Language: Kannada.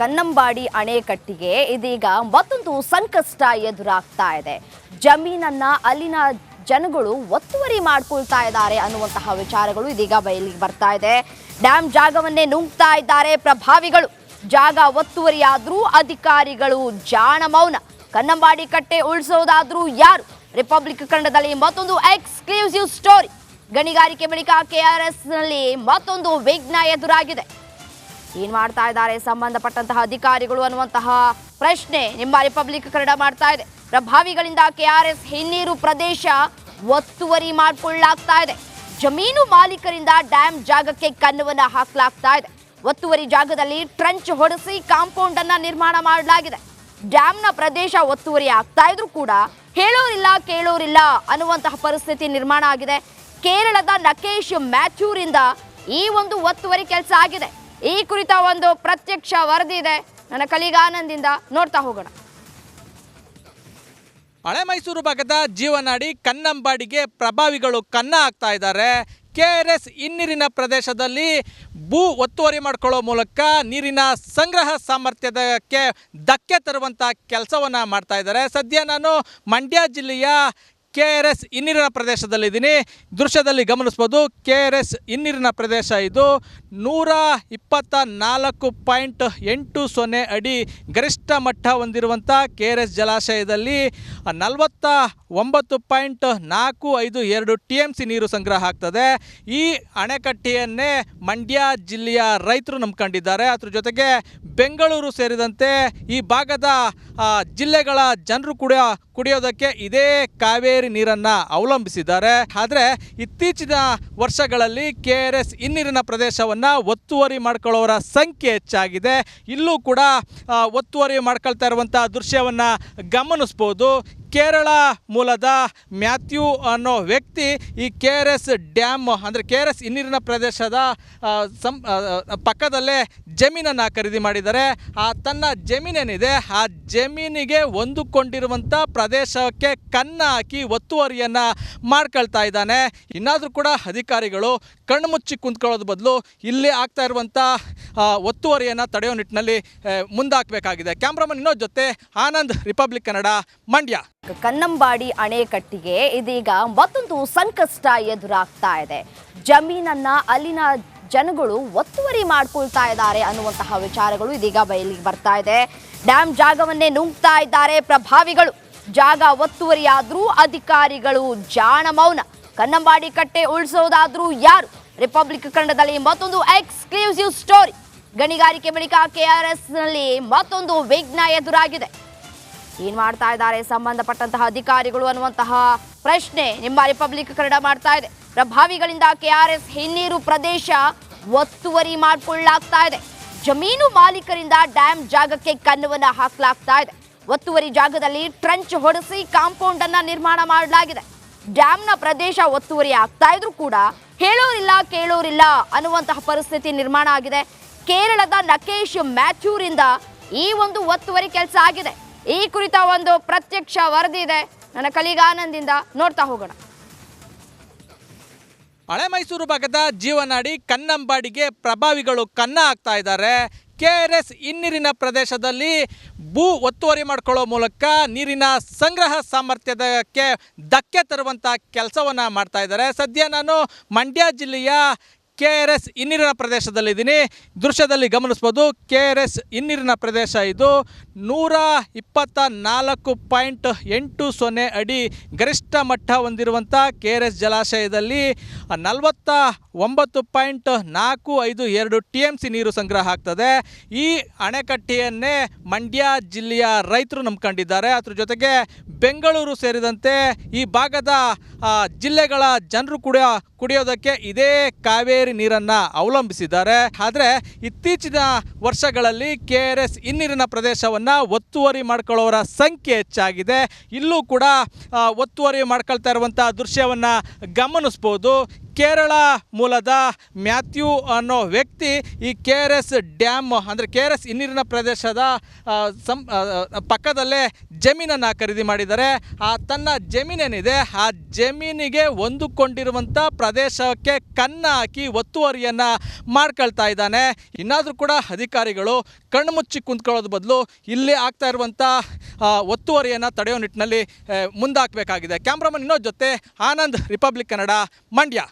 ಕನ್ನಂಬಾಡಿ ಅಣೆಕಟ್ಟಿಗೆ ಇದೀಗ ಮತ್ತೊಂದು ಸಂಕಷ್ಟ ಎದುರಾಗ್ತಾ ಇದೆ. ಜಮೀನನ್ನ ಅಲ್ಲಿನ ಜನಗಳು ಒತ್ತುವರಿ ಮಾಡ್ಕೊಳ್ತಾ ಇದ್ದಾರೆ ಅನ್ನುವಂತಹ ವಿಚಾರಗಳು ಇದೀಗ ಬಯಲಿಗೆ ಬರ್ತಾ ಇದೆ. ಡ್ಯಾಮ್ ಜಾಗವನ್ನೇ ನುಂಗ್ತಾ ಇದ್ದಾರೆ ಪ್ರಭಾವಿಗಳು. ಜಾಗ ಒತ್ತುವರಿಯಾದರೂ ಅಧಿಕಾರಿಗಳು ಜಾಣ ಮೌನ. ಕನ್ನಂಬಾಡಿ ಕಟ್ಟೆ ಉಳಿಸೋದಾದ್ರೂ ಯಾರು? ರಿಪಬ್ಲಿಕ್ ಕನ್ನಡದಲ್ಲಿ ಮತ್ತೊಂದು ಎಕ್ಸ್ಕ್ಲೂಸಿವ್ ಸ್ಟೋರಿ. ಗಣಿಗಾರಿಕೆ ಬಳಿಕ ಕೆಆರ್ಎಸ್ನಲ್ಲಿ ಮತ್ತೊಂದು ವಿಘ್ನ ಎದುರಾಗಿದೆ. ಏನ್ ಮಾಡ್ತಾ ಇದ್ದಾರೆ? ಸಂಬಂಧಪಟ್ಟಂತಹ ಅಧಿಕಾರಿಗಳು ಅನ್ನುವಂತಹ ಪ್ರಶ್ನೆ ನಿಮ್ಮ ರಿಪಬ್ಲಿಕ್ ಕನ್ನಡ ಮಾಡ್ತಾ ಇದೆ. ಪ್ರಭಾವಿಗಳಿಂದ ಕೆಆರ್ಎಸ್ ಹಿನ್ನೀರು ಪ್ರದೇಶ ಒತ್ತುವರಿ ಮಾಡಿಕೊಳ್ಳಲಾಗ್ತಾ ಇದೆ. ಜಮೀನು ಮಾಲೀಕರಿಂದ ಡ್ಯಾಮ್ ಜಾಗಕ್ಕೆ ಕನ್ನವನ್ನ ಹಾಕಲಾಗ್ತಾ ಇದೆ. ಒತ್ತುವರಿ ಜಾಗದಲ್ಲಿ ಟ್ರಂಚ್ ಹೊಡೆಸಿ ಕಾಂಪೌಂಡ್ ಅನ್ನ ನಿರ್ಮಾಣ ಮಾಡಲಾಗಿದೆ. ಡ್ಯಾಮ್ನ ಪ್ರದೇಶ ಒತ್ತುವರಿ ಆಗ್ತಾ ಇದ್ರೂ ಕೂಡ ಹೇಳೋರಿಲ್ಲ, ಕೇಳೋರಿಲ್ಲ ಅನ್ನುವಂತಹ ಪರಿಸ್ಥಿತಿ ನಿರ್ಮಾಣ ಆಗಿದೆ. ಕೇರಳದ ನಕೇಶ್ ಮ್ಯಾಥ್ಯೂರಿಂದ ಈ ಒಂದು ಒತ್ತುವರಿ ಕೆಲಸ ಆಗಿದೆ. ಈ ಕುರಿತ ಒಂದು ಪ್ರತ್ಯಕ್ಷ ವರದಿ ಇದೆ. ನನ್ನ ಕಲಿಗ ಆನಂದಿಂದ ನೋಡ್ತಾ ಹೋಗೋಣ. ಹಳೆ ಮೈಸೂರು ಭಾಗದ ಜೀವನಾಡಿ ಕನ್ನಂಬಾಡಿಗೆ ಪ್ರಭಾವಿಗಳು ಕನ್ನ ಆಗ್ತಾ ಇದ್ದಾರೆ. ಕೆ ಆರ್ ಎಸ್ ಇನ್ನೀರಿನ ಪ್ರದೇಶದಲ್ಲಿ ಭೂ ಒತ್ತುವರಿ ಮಾಡಿಕೊಳ್ಳೋ ಮೂಲಕ ನೀರಿನ ಸಂಗ್ರಹ ಸಾಮರ್ಥ್ಯದಕ್ಕೆ ಧಕ್ಕೆ ತರುವಂಥ ಕೆಲಸವನ್ನು ಮಾಡ್ತಾ ಇದ್ದಾರೆ. ಸದ್ಯ ನಾನು ಮಂಡ್ಯ ಜಿಲ್ಲೆಯ ಕೆ ಆರ್ ಎಸ್ ಇನ್ನೀರಿನ ಪ್ರದೇಶದಲ್ಲಿದ್ದೀನಿ. ದೃಶ್ಯದಲ್ಲಿ ಗಮನಿಸ್ಬೋದು ಕೆ ಆರ್ ಎಸ್ ಇನ್ನೀರಿನ ಪ್ರದೇಶ ಇದು. ನೂರ ಇಪ್ಪತ್ತ ನಾಲ್ಕು ಪಾಯಿಂಟ್ ಎಂಟು ಸೊನ್ನೆ ಅಡಿ ಗರಿಷ್ಠ ಮಟ್ಟ ಹೊಂದಿರುವಂಥ ಕೆ ಆರ್ ಎಸ್ ಜಲಾಶಯದಲ್ಲಿ ನಲವತ್ತ ಒಂಬತ್ತು ಪಾಯಿಂಟ್ ನಾಲ್ಕು ಐದು ಎರಡು ಟಿ ಎಂ ಸಿ ನೀರು ಸಂಗ್ರಹ ಆಗ್ತದೆ. ಈ ಅಣೆಕಟ್ಟೆಯನ್ನೇ ಮಂಡ್ಯ ಜಿಲ್ಲೆಯ ರೈತರು ನಂಬ್ಕೊಂಡಿದ್ದಾರೆ. ಅದ್ರ ಜೊತೆಗೆ ಬೆಂಗಳೂರು ಸೇರಿದಂತೆ ಈ ಭಾಗದ ಜಿಲ್ಲೆಗಳ ಜನರು ಕೂಡ ಕುಡಿಯೋದಕ್ಕೆ ಇದೇ ಕಾವೇರಿ ನೀರನ್ನು ಅವಲಂಬಿಸಿದ್ದಾರೆ. ಆದರೆ ಇತ್ತೀಚಿನ ವರ್ಷಗಳಲ್ಲಿ ಕೆ ಆರ್ ಎಸ್ ಹಿನ್ನೀರಿನ ಪ್ರದೇಶವನ್ನು ಒತ್ತುವರಿ ಮಾಡ್ಕೊಳ್ಳೋರ ಸಂಖ್ಯೆ ಹೆಚ್ಚಾಗಿದೆ. ಇಲ್ಲೂ ಕೂಡ ಒತ್ತುವರಿ ಮಾಡ್ಕೊಳ್ತಾ ಇರುವಂಥ ದೃಶ್ಯವನ್ನು ಗಮನಿಸ್ಬೋದು. ಕೇರಳ ಮೂಲದ ಮ್ಯಾಥ್ಯೂ ಅನ್ನೋ ವ್ಯಕ್ತಿ ಈ ಕೆ ಆರ್ ಎಸ್ ಡ್ಯಾಮ್, ಅಂದರೆ ಕೆ ಆರ್ ಎಸ್ ಹಿನ್ನೀರಿನ ಪ್ರದೇಶದ ಸಂ ಪಕ್ಕದಲ್ಲೇ ಜಮೀನನ್ನು ಖರೀದಿ ಮಾಡಿದ್ದಾರೆ. ಆ, ತನ್ನ ಜಮೀನೇನಿದೆ, ಆ ಜಮೀನಿಗೆ ಹೊಂದಿಕೊಂಡಿರುವಂಥ ಪ್ರದೇಶಕ್ಕೆ ಕನ್ನ ಹಾಕಿ ಒತ್ತುವರಿಯನ್ನು ಮಾಡ್ಕೊಳ್ತಾ ಇದ್ದಾನೆ. ಇನ್ನಾದರೂ ಕೂಡ ಅಧಿಕಾರಿಗಳು ಕಣ್ಣು ಮುಚ್ಚಿ ಕುಂತ್ಕೊಳ್ಳೋದು ಬದಲು ಇಲ್ಲಿ ಆಗ್ತಾ ಇರುವಂಥ ಒತ್ತುವರಿಯನ್ನು ತಡೆಯೋ ನಿಟ್ಟಿನಲ್ಲಿ ಮುಂದಾಕಬೇಕಾಗಿದೆ. ಕ್ಯಾಮ್ರಾಮನ್ ಇನ್ನೊಂದು ಜೊತೆ ಆನಂದ್, ರಿಪಬ್ಲಿಕ್ ಕನ್ನಡ, ಮಂಡ್ಯ. ಕನ್ನಂಬಾಡಿ ಅಣೆಕಟ್ಟಿಗೆ ಇದೀಗ ಮತ್ತೊಂದು ಸಂಕಷ್ಟ ಎದುರಾಗ್ತಾ ಇದೆ. ಜಮೀನನ್ನ ಅಲ್ಲಿನ ಜನಗಳು ಒತ್ತುವರಿ ಮಾಡ್ಕೊಳ್ತಾ ಇದ್ದಾರೆ ಅನ್ನುವಂತಹ ವಿಚಾರಗಳು ಇದೀಗ ಬಯಲಿಗೆ ಬರ್ತಾ ಇದೆ. ಡ್ಯಾಮ್ ಜಾಗವನ್ನೇ ನುಂಗ್ತಾ ಇದ್ದಾರೆ ಪ್ರಭಾವಿಗಳು. ಜಾಗ ಒತ್ತುವರಿಯಾದ್ರೂ ಅಧಿಕಾರಿಗಳು ಜಾಣ ಮೌನ. ಕನ್ನಂಬಾಡಿ ಕಟ್ಟೆ ಉಳಿಸೋದಾದ್ರೂ ಯಾರು? ರಿಪಬ್ಲಿಕ್ ಕನ್ನಡದಲ್ಲಿ ಮತ್ತೊಂದು ಎಕ್ಸ್ಕ್ಲೂಸಿವ್ ಸ್ಟೋರಿ. ಗಣಿಗಾರಿಕೆ ಬಳಿಕ ಕೆಆರ್ಎಸ್ನಲ್ಲಿ ಮತ್ತೊಂದು ವಿಘ್ನ ಎದುರಾಗಿದೆ. ಏನ್ ಮಾಡ್ತಾ ಇದ್ದಾರೆ? ಸಂಬಂಧಪಟ್ಟಂತಹ ಅಧಿಕಾರಿಗಳು ಅನ್ನುವಂತಹ ಪ್ರಶ್ನೆ ನಿಮ್ಮ ರಿಪಬ್ಲಿಕ್ ಕನ್ನಡ ಮಾಡ್ತಾ ಇದೆ. ಪ್ರಭಾವಿಗಳಿಂದ ಕೆಆರ್ಎಸ್ ಹಿನ್ನೀರು ಪ್ರದೇಶ ಒತ್ತುವರಿ ಮಾಡಿಕೊಳ್ಳಲಾಗ್ತಾ ಇದೆ. ಜಮೀನು ಮಾಲೀಕರಿಂದ ಡ್ಯಾಮ್ ಜಾಗಕ್ಕೆ ಕನ್ನವನ್ನ ಹಾಕಲಾಗ್ತಾ ಇದೆ. ಒತ್ತುವರಿ ಜಾಗದಲ್ಲಿ ಟ್ರಂಚ್ ಹೊಡೆಸಿ ಕಾಂಪೌಂಡ್ ಅನ್ನ ನಿರ್ಮಾಣ ಮಾಡಲಾಗಿದೆ. ಡ್ಯಾಮ್ನ ಪ್ರದೇಶ ಒತ್ತುವರಿ ಆಗ್ತಾ ಇದ್ರೂ ಕೂಡ ಹೇಳೋರಿಲ್ಲ, ಕೇಳೋರಿಲ್ಲ ಅನ್ನುವಂತಹ ಪರಿಸ್ಥಿತಿ ನಿರ್ಮಾಣ ಆಗಿದೆ. ಕೇರಳದ ನಕೇಶ್ ಮ್ಯಾಥ್ಯೂರಿಂದ ಈ ಒಂದು ಒತ್ತುವರಿ ಕೆಲಸ ಆಗಿದೆ. ಈ ಕುರಿತ ಒಂದು ಪ್ರತ್ಯಕ್ಷ ವರದಿ ಇದೆ. ನನ್ನ ಕಲಿಗ ಆನಂದಿಂದ ನೋಡ್ತಾ ಹೋಗೋಣ. ಹಳೆ ಮೈಸೂರು ಭಾಗದ ಜೀವನಾಡಿ ಕನ್ನಂಬಾಡಿಗೆ ಪ್ರಭಾವಿಗಳು ಕನ್ನ ಆಗ್ತಾ ಇದ್ದಾರೆ. ಕೆ ಆರ್ ಎಸ್ ಇನ್ನೀರಿನ ಪ್ರದೇಶದಲ್ಲಿ ಭೂ ಒತ್ತುವರಿ ಮಾಡಿಕೊಳ್ಳೋ ಮೂಲಕ ನೀರಿನ ಸಂಗ್ರಹ ಸಾಮರ್ಥ್ಯದಕ್ಕೆ ಧಕ್ಕೆ ತರುವಂಥ ಕೆಲಸವನ್ನು ಮಾಡ್ತಾ ಇದ್ದಾರೆ. ಸದ್ಯ ನಾನು ಮಂಡ್ಯ ಜಿಲ್ಲೆಯ ಕೆ ಆರ್ ಎಸ್ ಇನ್ನೀರಿನ ಪ್ರದೇಶದಲ್ಲಿದ್ದೀನಿ. ದೃಶ್ಯದಲ್ಲಿ ಗಮನಿಸ್ಬೋದು ಕೆ ಆರ್ ಎಸ್ ಇನ್ನೀರಿನ ಪ್ರದೇಶ ಇದು ನೂರ ಇಪ್ಪತ್ತ ನಾಲ್ಕು ಪಾಯಿಂಟ್ ಎಂಟು ಸೊನ್ನೆ ಅಡಿ ಗರಿಷ್ಠ ಮಟ್ಟ ಹೊಂದಿರುವಂಥ ಕೆ ಆರ್ ಎಸ್ ಜಲಾಶಯದಲ್ಲಿ ನಲವತ್ತ ಒಂಬತ್ತು ಪಾಯಿಂಟ್ ನಾಲ್ಕು ಐದು ಎರಡು ಟಿ ಎಂ ಸಿ ನೀರು ಸಂಗ್ರಹ ಆಗ್ತದೆ. ಈ ಅಣೆಕಟ್ಟೆಯನ್ನೇ ಮಂಡ್ಯ ಜಿಲ್ಲೆಯ ರೈತರು ನಂಬ್ಕೊಂಡಿದ್ದಾರೆ. ಅದ್ರ ಜೊತೆಗೆ ಬೆಂಗಳೂರು ಸೇರಿದಂತೆ ಈ ಭಾಗದ ಜಿಲ್ಲೆಗಳ ಜನರು ಕೂಡ ಕುಡಿಯೋದಕ್ಕೆ ಇದೇ ಕಾವೇರಿ ನೀರನ್ನು ಅವಲಂಬಿಸಿದ್ದಾರೆ. ಆದರೆ ಇತ್ತೀಚಿನ ವರ್ಷಗಳಲ್ಲಿ ಕೆ ಆರ್ ಎಸ್ ಇನ್ನೀರಿನ ಪ್ರದೇಶವನ್ನು ಒತ್ತುವರಿ ಮಾಡ್ಕೊಳ್ಳೋರ ಸಂಖ್ಯೆ ಹೆಚ್ಚಾಗಿದೆ. ಇಲ್ಲೂ ಕೂಡ ಒತ್ತುವರಿ ಮಾಡ್ಕೊಳ್ತಾ ಇರುವಂಥ ದೃಶ್ಯವನ್ನು ಗಮನಿಸ್ಬೋದು. ಕೇರಳ ಮೂಲದ ಮ್ಯಾಥ್ಯೂ ಅನ್ನೋ ವ್ಯಕ್ತಿ ಈ ಕೆ ಆರ್ ಎಸ್ ಡ್ಯಾಮ್ ಅಂದರೆ ಕೆ ಆರ್ ಎಸ್ ಹಿನ್ನೀರಿನ ಪ್ರದೇಶದ ಸಂ ಪಕ್ಕದಲ್ಲೇ ಜಮೀನನ್ನು ಖರೀದಿ ಮಾಡಿದ್ದಾರೆ. ಆ, ತನ್ನ ಜಮೀನೇನಿದೆ, ಆ ಜಮೀನಿಗೆ ಹೊಂದಿಕೊಂಡಿರುವಂಥ ಪ್ರದೇಶಕ್ಕೆ ಕನ್ನ ಹಾಕಿ ಒತ್ತುವರಿಯನ್ನು ಮಾಡ್ಕೊಳ್ತಾ ಇದ್ದಾನೆ. ಇನ್ನಾದರೂ ಕೂಡ ಅಧಿಕಾರಿಗಳು ಕಣ್ಮುಚ್ಚಿ ಕುಂತ್ಕೊಳ್ಳೋದ್ರ ಕುಂತ್ಕೊಳ್ಳೋದು ಬದಲು ಇಲ್ಲಿ ಆಗ್ತಾ ಇರುವಂಥ ಒತ್ತುವರಿಯನ್ನು ತಡೆಯೋ ನಿಟ್ಟಿನಲ್ಲಿ ಮುಂದಾಕಬೇಕಾಗಿದೆ. ಕ್ಯಾಮ್ರಾಮನ್ ಇನ್ನೋ ಜೊತೆ ಆನಂದ್, ರಿಪಬ್ಲಿಕ್ ಕನ್ನಡ, ಮಂಡ್ಯ.